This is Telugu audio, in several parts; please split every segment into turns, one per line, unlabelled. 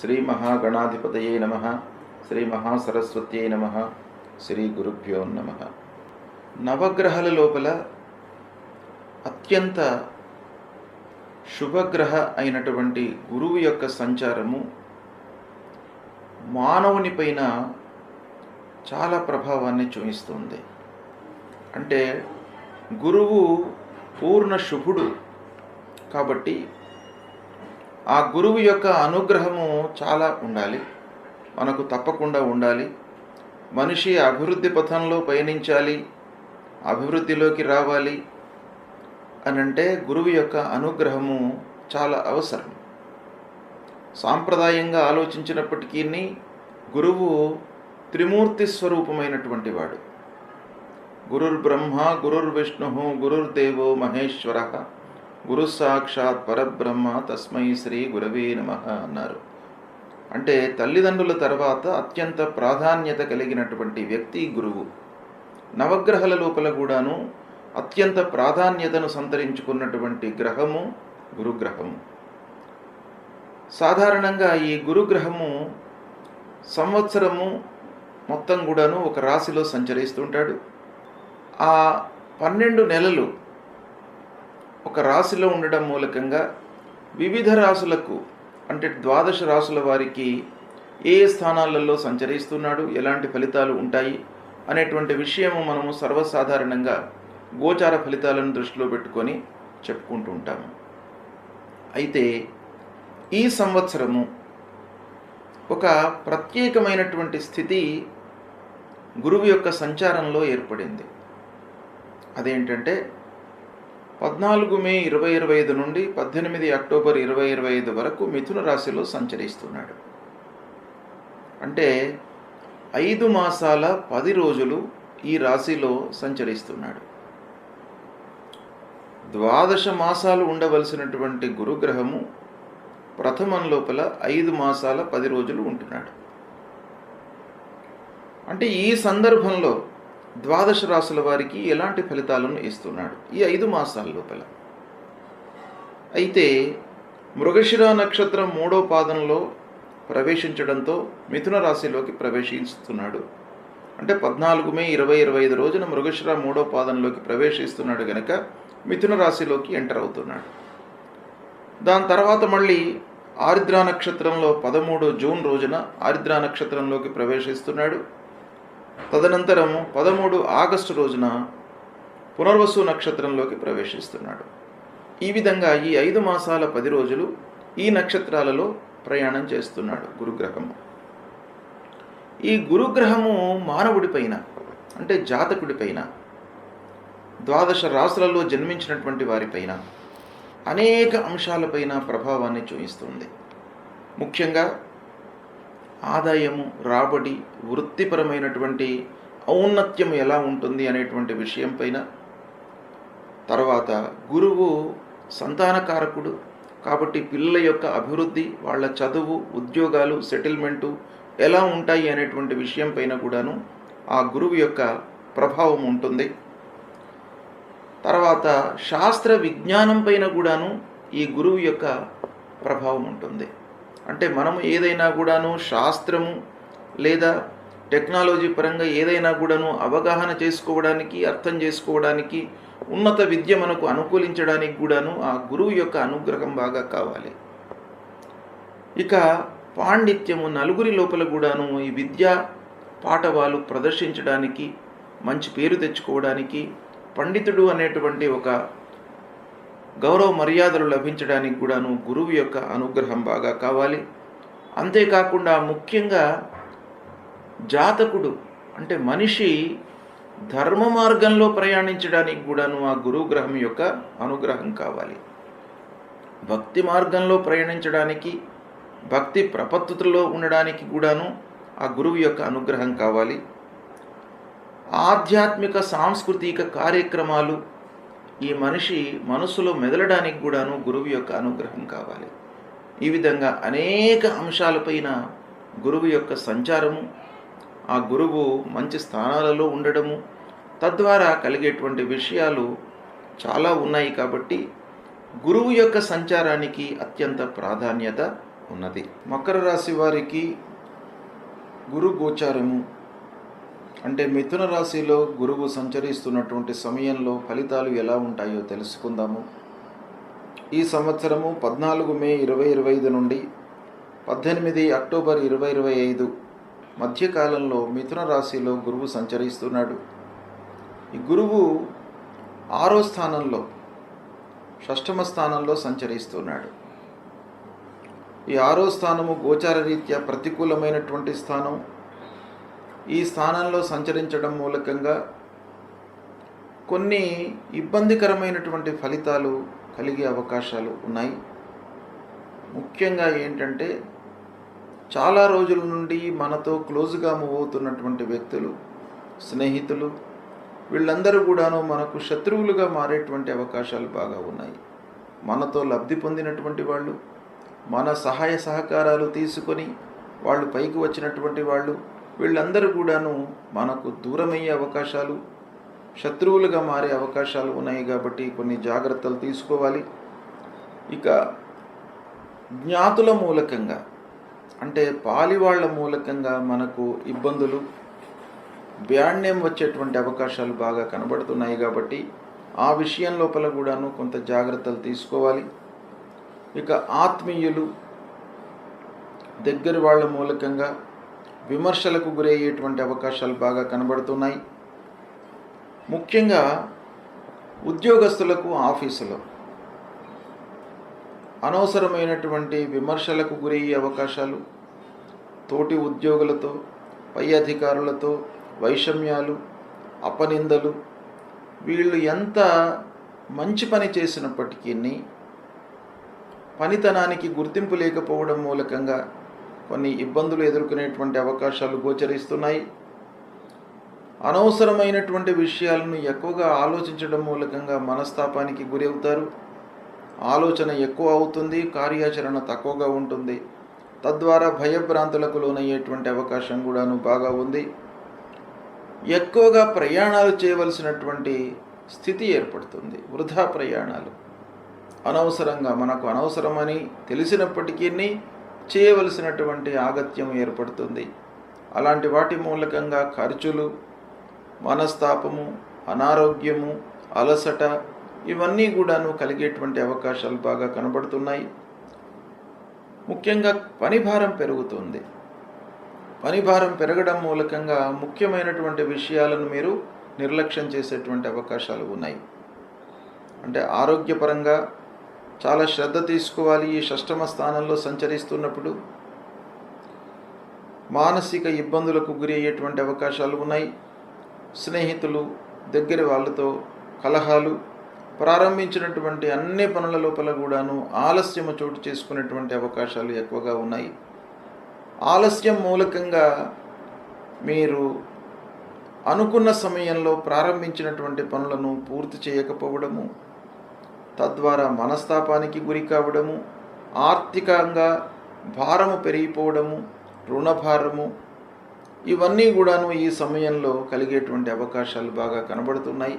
శ్రీ మహాగణాధిపతయే నమ శ్రీ మహాసరస్వత్యై నమ శ్రీ గురుభ్యో నమ నవగ్రహాల లోపల అత్యంత శుభగ్రహ అయినటువంటి గురువు యొక్క సంచారము మానవుని పైన చాలా ప్రభావాన్ని చూపిస్తుంది అంటే గురువు పూర్ణ శుభుడు కాబట్టి ఆ గురువు యొక్క అనుగ్రహము చాలా ఉండాలి మనకు తప్పకుండా ఉండాలి మనిషి అభివృద్ధి పథంలో పయనించాలి అభివృద్ధిలోకి రావాలి అని అంటే గురువు యొక్క అనుగ్రహము చాలా అవసరం సాంప్రదాయంగా ఆలోచించినప్పటికీ గురువు త్రిమూర్తి స్వరూపమైనటువంటి వాడు గురుర్బ్రహ్మ గురుర్విష్ణు గురుర్దేవో మహేశ్వర గురు సాక్షాత్ పరబ్రహ్మ తస్మై శ్రీ గురవే నమ అన్నారు అంటే తల్లిదండ్రుల తర్వాత అత్యంత ప్రాధాన్యత కలిగినటువంటి వ్యక్తి గురువు నవగ్రహాల లోపల కూడాను అత్యంత ప్రాధాన్యతను సంతరించుకున్నటువంటి గ్రహము గురుగ్రహము సాధారణంగా ఈ గురుగ్రహము సంవత్సరము మొత్తం కూడాను ఒక రాశిలో సంచరిస్తుంటాడు ఆ పన్నెండు నెలలు ఒక రాశిలో ఉండడం మూలకంగా వివిధ రాశులకు అంటే ద్వాదశ రాశుల వారికి ఏ స్థానాలలో సంచరిస్తున్నాడు ఎలాంటి ఫలితాలు ఉంటాయి అనేటువంటి విషయము మనము సర్వసాధారణంగా గోచార ఫలితాలను దృష్టిలో పెట్టుకొని చెప్పుకుంటూ ఉంటాము అయితే ఈ సంవత్సరము ఒక ప్రత్యేకమైనటువంటి స్థితి గురువు యొక్క సంచారంలో ఏర్పడింది అదేంటంటే పద్నాలుగు మే ఇరవై ఇరవై ఐదు నుండి పద్దెనిమిది అక్టోబర్ ఇరవై ఇరవై ఐదు వరకు మిథున రాశిలో సంచరిస్తున్నాడు అంటే ఐదు మాసాల పది రోజులు ఈ రాశిలో సంచరిస్తున్నాడు ద్వాదశ మాసాలు ఉండవలసినటువంటి గురుగ్రహము ప్రథమం లోపల ఐదు మాసాల పది రోజులు ఉంటున్నాడు అంటే ఈ సందర్భంలో ద్వాదశ రాసుల వారికి ఎలాంటి ఫలితాలను ఇస్తున్నాడు ఈ ఐదు మాసాల లోపల అయితే మృగశిర నక్షత్రం మూడో పాదంలో ప్రవేశించడంతో మిథున రాశిలోకి ప్రవేశిస్తున్నాడు అంటే పద్నాలుగు మే ఇరవై ఇరవై ఐదు రోజున మృగశిర మూడో పాదంలోకి ప్రవేశిస్తున్నాడు గనక మిథున రాశిలోకి ఎంటర్ అవుతున్నాడు దాని తర్వాత మళ్ళీ ఆరిద్ర నక్షత్రంలో పదమూడు జూన్ రోజున ఆరిద్ర నక్షత్రంలోకి ప్రవేశిస్తున్నాడు తదనంతరం పదమూడు ఆగస్టు రోజున పునర్వసు నక్షత్రంలోకి ప్రవేశిస్తున్నాడు ఈ విధంగా ఈ ఐదు మాసాల పది రోజులు ఈ నక్షత్రాలలో ప్రయాణం చేస్తున్నాడు గురుగ్రహము ఈ గురుగ్రహము మానవుడిపైన అంటే జాతకుడిపైన ద్వాదశ రాసులలో జన్మించినటువంటి వారిపైన అనేక అంశాలపైన ప్రభావాన్ని చూపిస్తుంది ముఖ్యంగా ఆదాయము రాబడి వృత్తిపరమైనటువంటి ఔన్నత్యం ఎలా ఉంటుంది అనేటువంటి విషయం పైన తర్వాత గురువు సంతానకారకుడు కాబట్టి పిల్లల యొక్క అభివృద్ధి వాళ్ళ చదువు ఉద్యోగాలు సెటిల్మెంటు ఎలా ఉంటాయి అనేటువంటి విషయం పైన కూడాను ఆ గురువు యొక్క ప్రభావం ఉంటుంది తర్వాత శాస్త్ర విజ్ఞానం పైన కూడాను ఈ గురువు యొక్క ప్రభావం ఉంటుంది అంటే మనము ఏదైనా కూడాను శాస్త్రము లేదా టెక్నాలజీ పరంగా ఏదైనా కూడాను అవగాహన చేసుకోవడానికి అర్థం చేసుకోవడానికి ఉన్నత విద్య మనకు అనుకూలించడానికి కూడాను ఆ గురువు యొక్క అనుగ్రహం బాగా కావాలి ఇక పాండిత్యము నలుగురి లోపల కూడాను ఈ విద్యా పాఠవాలు ప్రదర్శించడానికి మంచి పేరు తెచ్చుకోవడానికి పండితుడు అనేటువంటి ఒక గౌరవ మర్యాదలు లభించడానికి కూడాను గురువు యొక్క అనుగ్రహం బాగా కావాలి అంతేకాకుండా ముఖ్యంగా జాతకుడు అంటే మనిషి ధర్మ మార్గంలో ప్రయాణించడానికి కూడాను ఆ గురుగ్రహం యొక్క అనుగ్రహం కావాలి భక్తి మార్గంలో ప్రయాణించడానికి భక్తి ప్రపత్తులో ఉండడానికి కూడాను ఆ గురువు యొక్క అనుగ్రహం కావాలి ఆధ్యాత్మిక సాంస్కృతిక కార్యక్రమాలు ఈ మనిషి మనసులో మెదలడానికి కూడాను గురువు యొక్క అనుగ్రహం కావాలి ఈ విధంగా అనేక అంశాలపైన గురువు యొక్క సంచారము ఆ గురువు మంచి స్థానాలలో ఉండడము తద్వారా కలిగేటువంటి విషయాలు చాలా ఉన్నాయి కాబట్టి గురువు యొక్క సంచారానికి అత్యంత ప్రాధాన్యత ఉన్నది మకర రాశి వారికి గురు గోచారము అంటే మిథున రాశిలో గురువు సంచరిస్తున్నటువంటి సమయంలో ఫలితాలు ఎలా ఉంటాయో తెలుసుకుందాము ఈ సంవత్సరము పద్నాలుగు మే ఇరవై ఇరవై ఐదు నుండి పద్దెనిమిది అక్టోబర్ ఇరవై ఇరవై ఐదు మధ్యకాలంలో మిథున రాశిలో గురువు సంచరిస్తున్నాడు ఈ గురువు ఆరో స్థానంలో షష్టమ స్థానంలో సంచరిస్తున్నాడు ఈ ఆరో స్థానము గోచార రీత్యా ప్రతికూలమైనటువంటి స్థానం ఈ స్థానంలో సంచరించడం మూలకంగా కొన్ని ఇబ్బందికరమైనటువంటి ఫలితాలు కలిగే అవకాశాలు ఉన్నాయి ముఖ్యంగా ఏంటంటే చాలా రోజుల నుండి మనతో క్లోజ్గా మూవ్ అవుతున్నటువంటి వ్యక్తులు స్నేహితులు వీళ్ళందరూ కూడాను మనకు శత్రువులుగా మారేటువంటి అవకాశాలు బాగా ఉన్నాయి మనతో లబ్ధి పొందినటువంటి వాళ్ళు మన సహాయ సహకారాలు తీసుకొని వాళ్ళు పైకి వచ్చినటువంటి వాళ్ళు వీళ్ళందరూ కూడాను మనకు దూరమయ్యే అవకాశాలు శత్రువులుగా మారే అవకాశాలు ఉన్నాయి కాబట్టి కొన్ని జాగ్రత్తలు తీసుకోవాలి ఇక జ్ఞాతుల మూలకంగా అంటే పాలివాళ్ల మూలకంగా మనకు ఇబ్బందులు బ్యాండ్ నేమ్ వచ్చేటువంటి అవకాశాలు బాగా కనబడుతున్నాయి కాబట్టి ఆ విషయం లోపల కూడాను కొంత జాగ్రత్తలు తీసుకోవాలి ఇక ఆత్మీయులు దగ్గర వాళ్ళ మూలకంగా విమర్శలకు గురయ్యేటువంటి అవకాశాలు బాగా కనబడుతున్నాయి ముఖ్యంగా ఉద్యోగస్తులకు ఆఫీసులో అనవసరమైనటువంటి విమర్శలకు గురయ్యే అవకాశాలు తోటి ఉద్యోగులతో పై అధికారులతో వైషమ్యాలు అపనిందలు వీళ్ళు ఎంత మంచి పని చేసినప్పటికీ పనితనానికి గుర్తింపు లేకపోవడం మూలకంగా కొన్ని ఇబ్బందులు ఎదుర్కొనేటువంటి అవకాశాలు గోచరిస్తున్నాయి అనవసరమైనటువంటి విషయాలను ఎక్కువగా ఆలోచించడం మూలకంగా మనస్తాపానికి గురవుతారు ఆలోచన ఎక్కువ అవుతుంది కార్యాచరణ తక్కువగా ఉంటుంది తద్వారా భయభ్రాంతులకు లోనయ్యేటువంటి అవకాశం కూడాను బాగా ఉంది ఎక్కువగా ప్రయాణాలు చేయవలసినటువంటి స్థితి ఏర్పడుతుంది వృధా ప్రయాణాలు అనవసరంగా మనకు అనవసరమని తెలిసినప్పటికీ చేయవలసినటువంటి ఆగత్యం ఏర్పడుతుంది అలాంటి వాటి మూలకంగా ఖర్చులు మనస్తాపము అనారోగ్యము అలసట ఇవన్నీ కూడాను కలిగేటువంటి అవకాశాలు బాగా కనబడుతున్నాయి ముఖ్యంగా పనిభారం పెరుగుతుంది పనిభారం పెరగడం మూలకంగా ముఖ్యమైనటువంటి విషయాలను మీరు నిర్లక్ష్యం చేసేటువంటి అవకాశాలు ఉన్నాయి అంటే ఆరోగ్యపరంగా చాలా శ్రద్ధ తీసుకోవాలి ఈ షష్టమ స్థానంలో సంచరిస్తున్నప్పుడు మానసిక ఇబ్బందులకు గురి అయ్యేటువంటి అవకాశాలు ఉన్నాయి స్నేహితులు దగ్గర వాళ్ళతో కలహాలు ప్రారంభించినటువంటి అన్ని పనుల లోపల కూడాను ఆలస్యము చోటు చేసుకునేటువంటి అవకాశాలు ఎక్కువగా ఉన్నాయి ఆలస్యం మూలకంగా మీరు అనుకున్న సమయంలో ప్రారంభించినటువంటి పనులను పూర్తి చేయకపోవడము తద్వారా మనస్తాపానికి గురి కావడము ఆర్థికంగా భారము పెరిగిపోవడము రుణభారము ఇవన్నీ కూడాను ఈ సమయంలో కలిగేటువంటి అవకాశాలు బాగా కనబడుతున్నాయి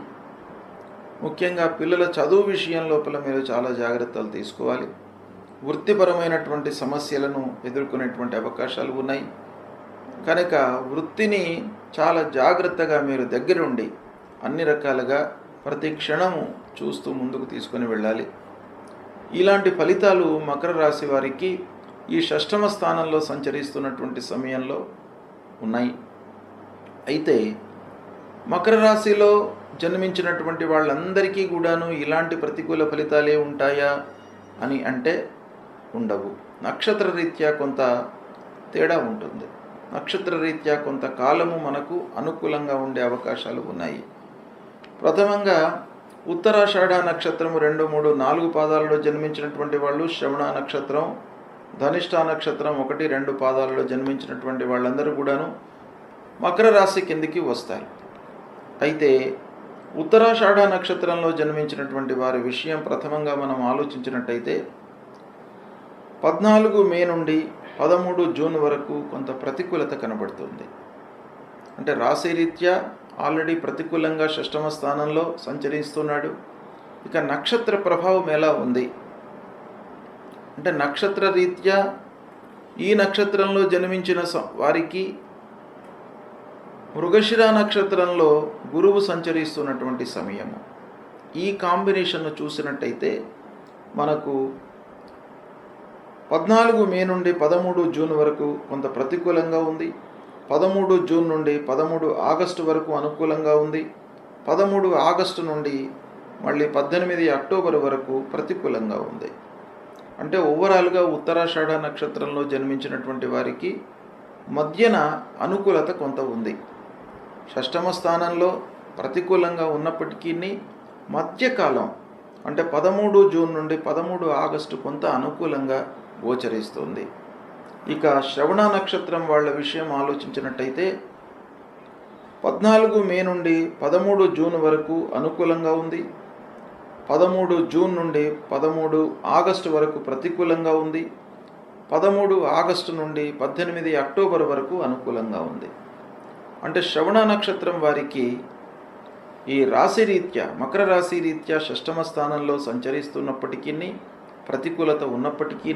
ముఖ్యంగా పిల్లల చదువు విషయం లోపల మీరు చాలా జాగ్రత్తలు తీసుకోవాలి వృత్తిపరమైనటువంటి సమస్యలను ఎదుర్కొనేటువంటి అవకాశాలు ఉన్నాయి కనుక వృత్తిని చాలా జాగ్రత్తగా మీరు దగ్గరుండి అన్ని రకాలుగా ప్రతి క్షణము చూస్తూ ముందుకు తీసుకొని వెళ్ళాలి ఇలాంటి ఫలితాలు మకర రాశి వారికి ఈ షష్టమ స్థానంలో సంచరిస్తున్నటువంటి సమయంలో ఉన్నాయి అయితే మకర రాశిలో జన్మించినటువంటి వాళ్ళందరికీ కూడాను ఇలాంటి ప్రతికూల ఫలితాలే ఉంటాయా అని అంటే ఉండవు నక్షత్ర రీత్యా కొంత తేడా ఉంటుంది నక్షత్ర రీత్యా కొంత కాలము మనకు అనుకూలంగా ఉండే అవకాశాలు ఉన్నాయి ప్రథమంగా ఉత్తరాషాఢ నక్షత్రం రెండు మూడు నాలుగు పాదాలలో జన్మించినటువంటి వాళ్ళు శ్రవణ నక్షత్రం ధనిష్ట నక్షత్రం ఒకటి రెండు పాదాలలో జన్మించినటువంటి వాళ్ళందరూ కూడాను మకర రాశి కిందికి వస్తారు అయితే ఉత్తరాషాఢ నక్షత్రంలో జన్మించినటువంటి వారి విషయం ప్రథమంగా మనం ఆలోచించినట్టయితే పద్నాలుగు మే నుండి పదమూడు జూన్ వరకు కొంత ప్రతికూలత కనబడుతుంది అంటే రాశిరీత్యా ఆల్రెడీ ప్రతికూలంగా షష్టమ స్థానంలో సంచరిస్తున్నాడు ఇక నక్షత్ర ప్రభావం ఎలా ఉంది అంటే నక్షత్ర రీత్యా ఈ నక్షత్రంలో జన్మించిన వారికి మృగశిర నక్షత్రంలో గురువు సంచరిస్తున్నటువంటి సమయము ఈ కాంబినేషన్ను చూసినట్టయితే మనకు పద్నాలుగు మే నుండి పదమూడు జూన్ వరకు కొంత ప్రతికూలంగా ఉంది పదమూడు జూన్ నుండి పదమూడు ఆగస్టు వరకు అనుకూలంగా ఉంది పదమూడు ఆగస్టు నుండి మళ్ళీ పద్దెనిమిది అక్టోబర్ వరకు ప్రతికూలంగా ఉంది అంటే ఓవరాల్గా ఉత్తరాషాఢ నక్షత్రంలో జన్మించినటువంటి వారికి మధ్యన అనుకూలత కొంత ఉంది షష్టమ స్థానంలో ప్రతికూలంగా ఉన్నప్పటికీ మధ్యకాలం అంటే పదమూడు జూన్ నుండి పదమూడు ఆగస్టు కొంత అనుకూలంగా గోచరిస్తుంది ఇక శ్రవణ నక్షత్రం వాళ్ళ విషయం ఆలోచించినట్టయితే పద్నాలుగు మే నుండి పదమూడు జూన్ వరకు అనుకూలంగా ఉంది పదమూడు జూన్ నుండి పదమూడు ఆగస్టు వరకు ప్రతికూలంగా ఉంది పదమూడు ఆగస్టు నుండి పద్దెనిమిది అక్టోబర్ వరకు అనుకూలంగా ఉంది అంటే శ్రవణ నక్షత్రం వారికి ఈ రాశి రీత్యా మకర రాశి రీత్యా షష్టమ స్థానంలో సంచరిస్తున్నప్పటికీ ప్రతికూలత ఉన్నప్పటికీ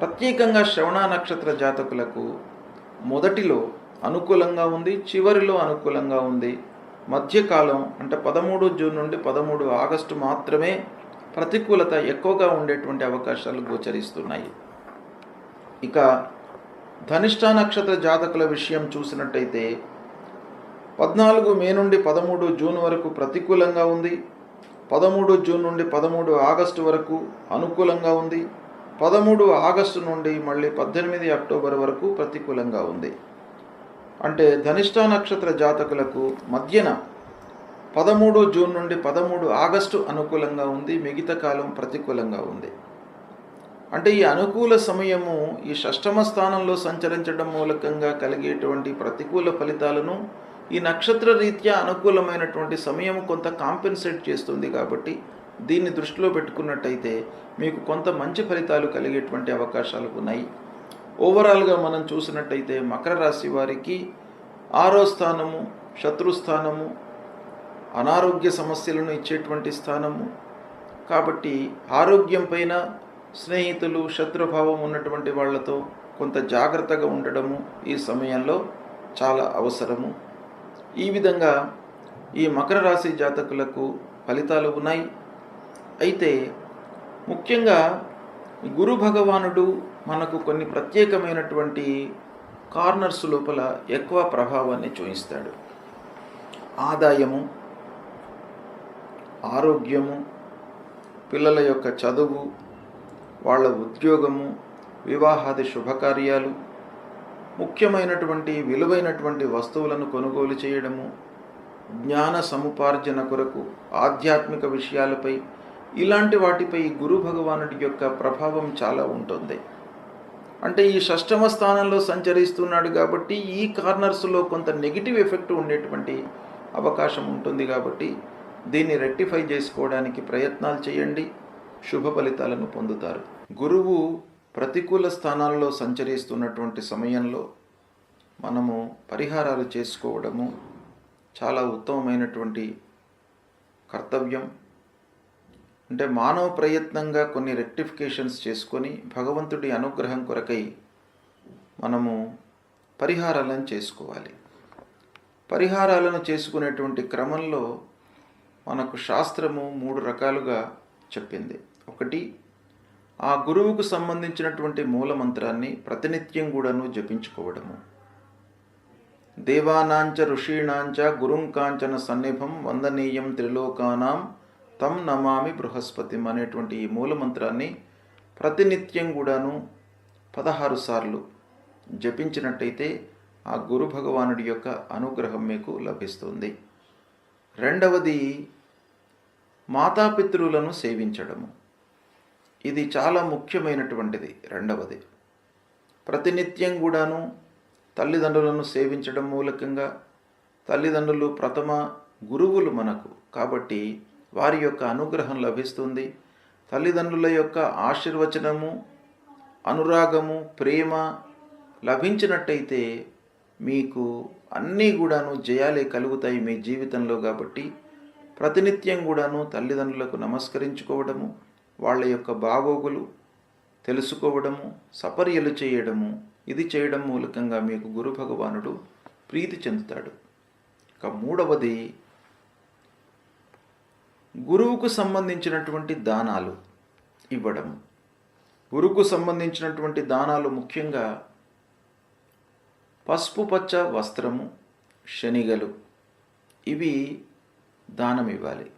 ప్రత్యేకంగా శ్రవణ నక్షత్ర జాతకులకు మొదటిలో అనుకూలంగా ఉంది చివరిలో అనుకూలంగా ఉంది మధ్యకాలం అంటే పదమూడు జూన్ నుండి పదమూడు ఆగస్టు మాత్రమే ప్రతికూలత ఎక్కువగా ఉండేటువంటి అవకాశాలు గోచరిస్తున్నాయి ఇక ధనిష్ట నక్షత్ర జాతకుల విషయం చూసినట్టయితే పద్నాలుగు మే నుండి పదమూడు జూన్ వరకు ప్రతికూలంగా ఉంది పదమూడు జూన్ నుండి పదమూడు ఆగస్టు వరకు అనుకూలంగా ఉంది పదమూడు ఆగస్టు నుండి మళ్ళీ పద్దెనిమిది అక్టోబర్ వరకు ప్రతికూలంగా ఉంది అంటే ధనిష్ట నక్షత్ర జాతకులకు మధ్యన పదమూడు జూన్ నుండి పదమూడు ఆగస్టు అనుకూలంగా ఉంది మిగతా కాలం ప్రతికూలంగా ఉంది అంటే ఈ అనుకూల సమయము ఈ షష్టమ స్థానంలో సంచరించడం మూలకంగా కలిగేటువంటి ప్రతికూల ఫలితాలను ఈ నక్షత్ర రీత్యా అనుకూలమైనటువంటి సమయం కొంత కాంపెన్సేట్ చేస్తుంది కాబట్టి దీన్ని దృష్టిలో పెట్టుకున్నట్టయితే మీకు కొంత మంచి ఫలితాలు కలిగేటువంటి అవకాశాలు ఉన్నాయి ఓవరాల్గా మనం చూసినట్టయితే మకర రాశి వారికి ఆరో స్థానము శత్రుస్థానము అనారోగ్య సమస్యలను ఇచ్చేటువంటి స్థానము కాబట్టి ఆరోగ్యం పైన స్నేహితులు శత్రుభావం ఉన్నటువంటి వాళ్లతో కొంత జాగ్రత్తగా ఉండడము ఈ సమయంలో చాలా అవసరము ఈ విధంగా ఈ మకర రాశి జాతకులకు ఫలితాలు ఉన్నాయి అయితే ముఖ్యంగా గురు భగవానుడు మనకు కొన్ని ప్రత్యేకమైనటువంటి కార్నర్స్ లోపల ఎక్కువ ప్రభావాన్ని చూపిస్తాడు ఆదాయము ఆరోగ్యము పిల్లల యొక్క చదువు వాళ్ళ ఉద్యోగము వివాహాది శుభకార్యాలు ముఖ్యమైనటువంటి విలువైనటువంటి వస్తువులను కొనుగోలు చేయడము జ్ఞాన సముపార్జన కొరకు ఆధ్యాత్మిక విషయాలపై ఇలాంటి వాటిపై గురు భగవానుడి యొక్క ప్రభావం చాలా ఉంటుంది అంటే ఈ షష్టమ స్థానంలో సంచరిస్తున్నాడు కాబట్టి ఈ కార్నర్స్లో కొంత నెగిటివ్ ఎఫెక్ట్ ఉండేటువంటి అవకాశం ఉంటుంది కాబట్టి దీన్ని రెక్టిఫై చేసుకోవడానికి ప్రయత్నాలు చేయండి శుభ ఫలితాలను పొందుతారు గురువు ప్రతికూల స్థానాల్లో సంచరిస్తున్నటువంటి సమయంలో మనము పరిహారాలు చేసుకోవడము చాలా ఉత్తమమైనటువంటి కర్తవ్యం అంటే మానవ ప్రయత్నంగా కొన్ని రెక్టిఫికేషన్స్ చేసుకొని భగవంతుడి అనుగ్రహం కొరకై మనము పరిహారాలను చేసుకోవాలి పరిహారాలను చేసుకునేటువంటి క్రమంలో మనకు శాస్త్రము మూడు రకాలుగా చెప్పింది ఒకటి ఆ గురువుకు సంబంధించినటువంటి మూల మంత్రాన్ని ప్రతినిత్యం కూడాను జపించుకోవడము దేవానాంచ ఋషీణాంచ గురుంకాంచన సన్నిభం వందనీయం త్రిలోకానాం తమ్ నమామి బృహస్పతి అనేటువంటి ఈ మూలమంత్రాన్ని ప్రతినిత్యం కూడాను పదహారు సార్లు జపించినట్టయితే ఆ గురు భగవానుడి యొక్క అనుగ్రహం మీకు లభిస్తుంది రెండవది మాతాపితృలను సేవించడము ఇది చాలా ముఖ్యమైనటువంటిది రెండవది ప్రతినిత్యం కూడాను తల్లిదండ్రులను సేవించడం మూలకంగా తల్లిదండ్రులు ప్రథమ గురువులు మనకు కాబట్టి వారి యొక్క అనుగ్రహం లభిస్తుంది తల్లిదండ్రుల యొక్క ఆశీర్వచనము అనురాగము ప్రేమ లభించినట్టయితే మీకు అన్నీ కూడాను జయాలే కలుగుతాయి మీ జీవితంలో కాబట్టి ప్రతినిత్యం కూడాను తల్లిదండ్రులకు నమస్కరించుకోవడము వాళ్ళ యొక్క బాగోగులు తెలుసుకోవడము సపర్యలు చేయడము ఇది చేయడం మూలకంగా మీకు గురు భగవానుడు ప్రీతి చెందుతాడు ఇక మూడవది గురువుకు సంబంధించినటువంటి దానాలు ఇవ్వడం గురువుకు సంబంధించినటువంటి దానాలు ముఖ్యంగా పసుపు పచ్చ వస్త్రము శనిగలు ఇవి దానం ఇవ్వాలి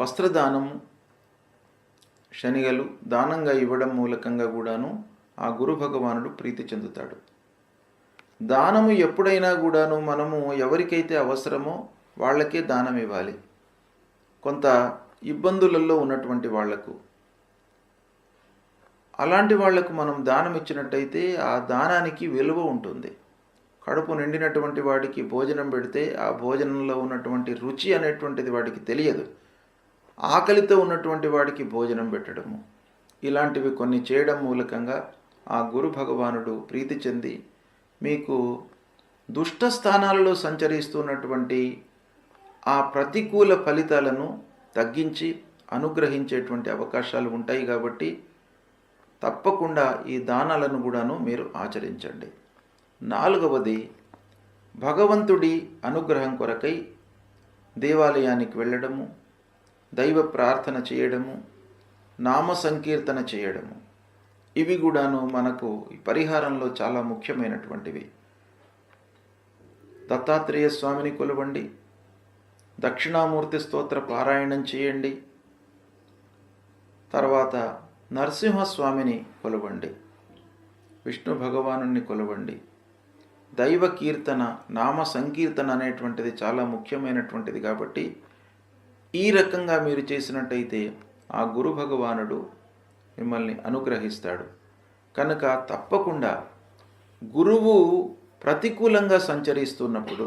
వస్త్రదానము శనిగలు దానంగా ఇవ్వడం మూలకంగా కూడాను ఆ గురు భగవానుడు ప్రీతి చెందుతాడు దానము ఎప్పుడైనా కూడాను మనము ఎవరికైతే అవసరమో వాళ్ళకే దానం ఇవ్వాలి కొంత ఇబ్బందులలో ఉన్నటువంటి వాళ్లకు అలాంటి వాళ్లకు మనం దానం ఇచ్చినట్టయితే ఆ దానానికి విలువ ఉంటుంది కడుపు నిండినటువంటి వాడికి భోజనం పెడితే ఆ భోజనంలో ఉన్నటువంటి రుచి అనేటువంటిది వాడికి తెలియదు ఆకలితో ఉన్నటువంటి వాడికి భోజనం పెట్టడము ఇలాంటివి కొన్ని చేయడం మూలకంగా ఆ గురు భగవానుడు ప్రీతి చెంది మీకు దుష్ట స్థానాల్లో సంచరిస్తున్నటువంటి ఆ ప్రతికూల ఫలితాలను తగ్గించి అనుగ్రహించేటువంటి అవకాశాలు ఉంటాయి కాబట్టి తప్పకుండా ఈ దానాలను కూడాను మీరు ఆచరించండి నాలుగవది భగవంతుడి అనుగ్రహం కొరకై దేవాలయానికి వెళ్ళడము దైవ ప్రార్థన చేయడము నామ సంకీర్తన చేయడము ఇవి కూడాను మనకు పరిహారంలో చాలా ముఖ్యమైనటువంటివి దత్తాత్రేయ స్వామిని కొలవండి దక్షిణామూర్తి స్తోత్ర పారాయణం చేయండి తర్వాత నరసింహస్వామిని కొలవండి విష్ణు భగవాను కొలవండి దైవ కీర్తన నామ సంకీర్తన అనేటువంటిది చాలా ముఖ్యమైనటువంటిది కాబట్టి ఈ రకంగా మీరు చేసినట్టయితే ఆ గురు భగవానుడు మిమ్మల్ని అనుగ్రహిస్తాడు కనుక తప్పకుండా గురువు ప్రతికూలంగా సంచరిస్తున్నప్పుడు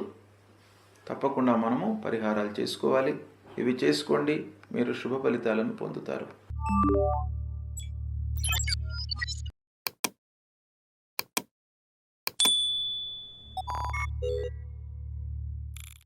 తప్పకుండా మనము పరిహారాలు చేసుకోవాలి ఇవి చేసుకోండి మీరు శుభ ఫలితాలను పొందుతారు